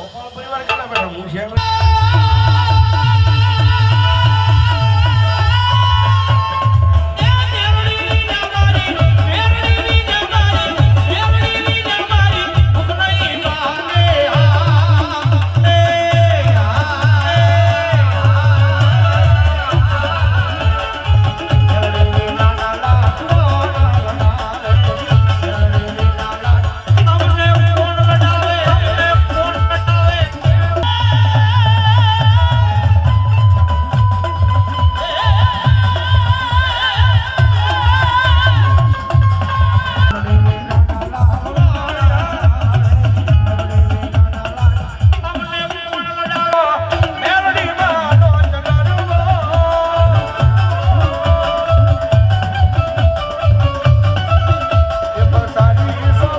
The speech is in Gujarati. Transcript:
ગોપાલ પરિવાર કેટલા બેઠા? હું છે Thank you.